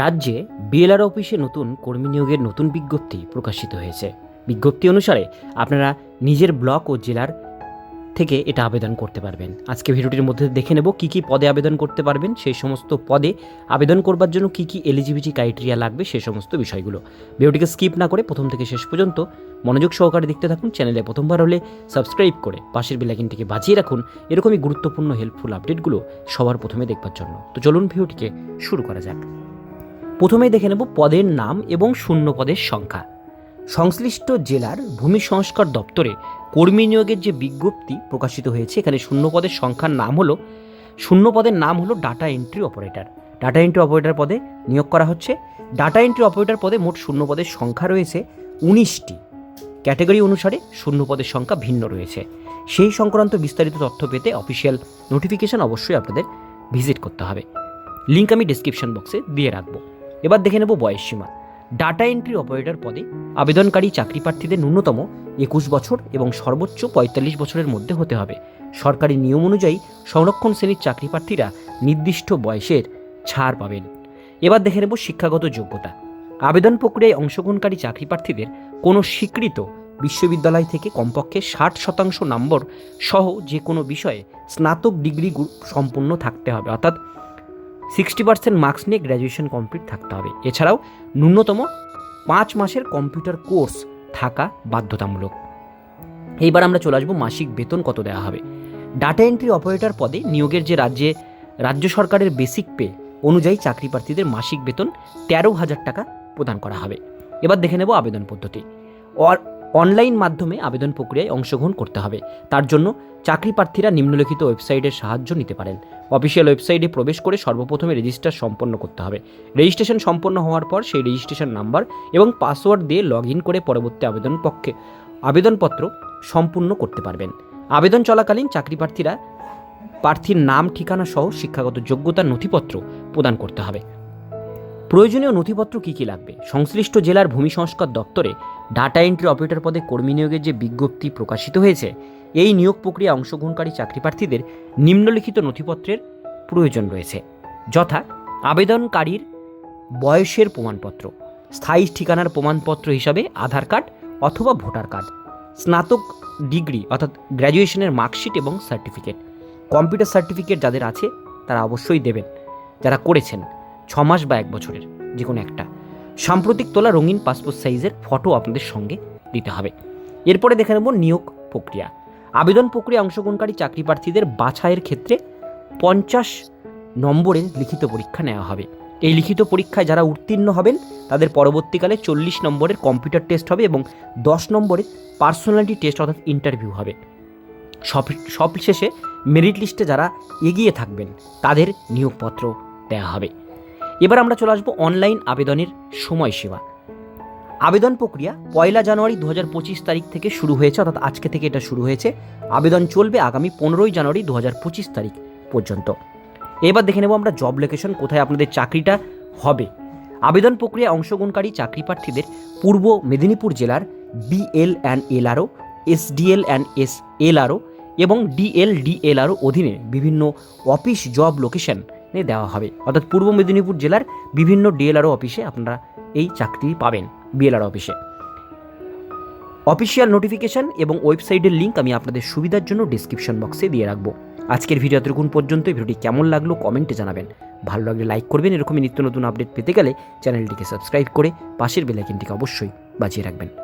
রাজ্যে বিএলআর অফিসে নতুন কর্মী নিয়োগের নতুন বিজ্ঞপ্তি প্রকাশিত হয়েছে। বিজ্ঞপ্তি অনুসারে আপনারা নিজের ব্লক ও জেলার থেকে এটা আবেদন করতে পারবেন। আজকে ভিডিওটির মধ্যে দেখে নেব কী কী পদে আবেদন করতে পারবেন সেই সমস্ত পদে আবেদন করবার জন্য কী কী এলিজিবিলিটি ক্রাইটেরিয়া লাগবে সেই সমস্ত বিষয়গুলো। ভিডিওটিকে স্কিপ না করে প্রথম থেকে শেষ পর্যন্ত মনোযোগ সহকারে দেখতে থাকুন, চ্যানেলে প্রথমবার হলে সাবস্ক্রাইব করে পাশের বেলাইকিনটিকে বাজিয়ে রাখুন। এরকমই গুরুত্বপূর্ণ হেল্পফুল আপডেটগুলো সবার প্রথমে দেখবার জন্য। তো চলুন ভিডিওটিকে শুরু করা যাক। প্রথমেই দেখে নেব পদের নাম এবং শূন্য পদের সংখ্যা। সংশ্লিষ্ট জেলার ভূমি সংস্কার দপ্তরে কর্মী নিয়োগের যে বিজ্ঞপ্তি প্রকাশিত হয়েছে, এখানে শূন্য পদের সংখ্যার নাম হলো, শূন্য পদের নাম হলো data entry operator data entry operator পদে নিয়োগ করা হচ্ছে। ডাটা এন্ট্রি অপারেটর পদে মোট শূন্য পদের সংখ্যা রয়েছে উনিশটি। ক্যাটাগরি অনুসারে শূন্য পদের সংখ্যা ভিন্ন রয়েছে। সেই সংক্রান্ত বিস্তারিত তথ্য পেতে অফিসিয়াল নোটিফিকেশন অবশ্যই আপনাদের ভিজিট করতে হবে। লিঙ্ক আমি ডিসক্রিপশন বক্সে দিয়ে রাখব। এবার দেখে নেব বয়সসীমা ডাটা এন্ট্রি অপারেটর পদে আবেদনকারী চাকরি প্রার্থীদের ন্যূনতম একুশ বছর এবং সর্বোচ্চ পঁয়তাল্লিশ বছরের মধ্যে হতে হবে। সরকারি নিয়ম অনুযায়ী সংরক্ষণ শ্রেণির চাকরি প্রার্থীরা নির্দিষ্ট বয়সের ছাড় পাবেন। এবার দেখে নেব শিক্ষাগত যোগ্যতা। আবেদন প্রক্রিয়ায় অংশগ্রহণকারী চাকরি প্রার্থীদের কোনো স্বীকৃত বিশ্ববিদ্যালয় থেকে কমপক্ষে ষাট শতাংশ নম্বর সহ যে কোনো বিষয়ে স্নাতক ডিগ্রি সম্পূর্ণ থাকতে হবে। অর্থাৎ সিক্সটি পার্সেন্ট মার্কস নিয়ে গ্র্যাজুয়েশন কমপ্লিট থাকতে হবে। এছাড়াও ন্যূনতম পাঁচ মাসের কম্পিউটার কোর্স থাকা বাধ্যতামূলক। এইবার আমরা চলে আসব মাসিক বেতন কত দেওয়া হবে। ডাটা এন্ট্রি অপারেটর পদে নিয়োগের যে রাজ্যে, রাজ্য সরকারের বেসিক পে অনুযায়ী চাকরি প্রার্থীদের মাসিক বেতন তেরো হাজার টাকা প্রদান করা হবে। এবার দেখে নেব আবেদন পদ্ধতি। অনলাইন মাধ্যমে আবেদন প্রক্রিয়ায় অংশগ্রহণ করতে হবে। তার জন্য চাকরি প্রার্থীরা নিম্নলিখিত ওয়েবসাইটের সাহায্য নিতে পারেন। অফিসিয়াল ওয়েবসাইটে প্রবেশ করে সর্বপ্রথমে রেজিস্টার সম্পন্ন করতে হবে। রেজিস্ট্রেশন সম্পন্ন হওয়ার পর সেই রেজিস্ট্রেশন নাম্বার এবং পাসওয়ার্ড দিয়ে লগ ইন করে পরবর্তী আবেদন পক্ষে আবেদনপত্র সম্পূর্ণ করতে পারবেন। আবেদন চলাকালীন চাকরি প্রার্থীরা প্রার্থীর নাম, ঠিকানা সহ শিক্ষাগত যোগ্যতার নথিপত্র প্রদান করতে হবে। প্রয়োজনীয় নথিপত্র কী কী লাগবে? সংশ্লিষ্ট জেলার ভূমি সংস্কার দপ্তরে ডাটা এন্ট্রি অপারেটর পদে কর্মী নিয়োগের যে বিজ্ঞপ্তি প্রকাশিত হয়েছে, এই নিয়োগ প্রক্রিয়া অংশগ্রহণকারী চাকরি প্রার্থীদের নিম্নলিখিত নথিপত্রের প্রয়োজন রয়েছে। যথা আবেদনকারীর বয়সের প্রমাণপত্র, স্থায়ী ঠিকানার প্রমাণপত্র হিসাবে আধার কার্ড অথবা ভোটার কার্ড, স্নাতক ডিগ্রি অর্থাৎ গ্র্যাজুয়েশনের মার্কশিট এবং সার্টিফিকেট, কম্পিউটার সার্টিফিকেট যাদের আছে তারা অবশ্যই দেবেন। যারা করেছেন ছ মাস বা এক বছরের যে কোনো একটা। সাম্প্রতিক তোলা রঙিন পাসপোর্ট সাইজের ফটো আপনাদের সঙ্গে দিতে হবে। এরপরে দেখে নেব নিয়োগ প্রক্রিয়া। আবেদন প্রক্রিয়া অংশগ্রহণকারী চাকরি প্রার্থীদের বাছাইয়ের ক্ষেত্রে পঞ্চাশ নম্বরের লিখিত পরীক্ষা নেওয়া হবে। এই লিখিত পরীক্ষায় যারা উত্তীর্ণ হবেন, তাদের পরবর্তীকালে চল্লিশ নম্বরের কম্পিউটার টেস্ট হবে এবং দশ নম্বরের পার্সোনালিটি টেস্ট অর্থাৎ ইন্টারভিউ হবে। সব সব শেষে মেরিট লিস্টে যারা এগিয়ে থাকবেন, তাদের নিয়োগপত্র দেওয়া হবে। এবার আমরা চলে আসব অনলাইন আবেদনের সময়সীমা। আবেদন প্রক্রিয়া পয়লা জানুয়ারি দু তারিখ থেকে শুরু হয়েছে, অর্থাৎ আজকে থেকে এটা শুরু হয়েছে। আবেদন চলবে আগামী পনেরোই জানুয়ারি দু তারিখ। পর্যন্ত। এবার দেখে নেব আমরা জব লোকেশন কোথায় আপনাদের চাকরিটা হবে। আবেদন প্রক্রিয়ায় অংশগ্রহণকারী চাকরি প্রার্থীদের পূর্ব মেদিনীপুর জেলার BL and LRO SDL and S LRO এবং ডিএল ডিএলআরও অধীনে বিভিন্ন অফিস জব লোকেশনে দেওয়া হবে। অর্থাৎ পূর্ব মেদিনীপুর জেলার বিভিন্ন ডিএলআরও অফিসে আপনারা এই চাকরি পাবেন বিএলআর অফিসে অফিসিয়াল নোটিফিকেশন এবং ওয়েবসাইটের লিঙ্ক আমি আপনাদের সুবিধার জন্য ডিসক্রিপশন বক্সে দিয়ে রাখব। আজকের ভিডিও এতটুকুন পর্যন্ত ভিডিওটি কেমন লাগল কমেন্টে জানাবেন। ভালো লাগলে লাইক করবেন। এরকমই নিত্য নতুন আপডেট পেতে গেলে চ্যানেলটিকে সাবস্ক্রাইব করে পাশের বেলাইকিনটিকে অবশ্যই বাজিয়ে রাখবেন।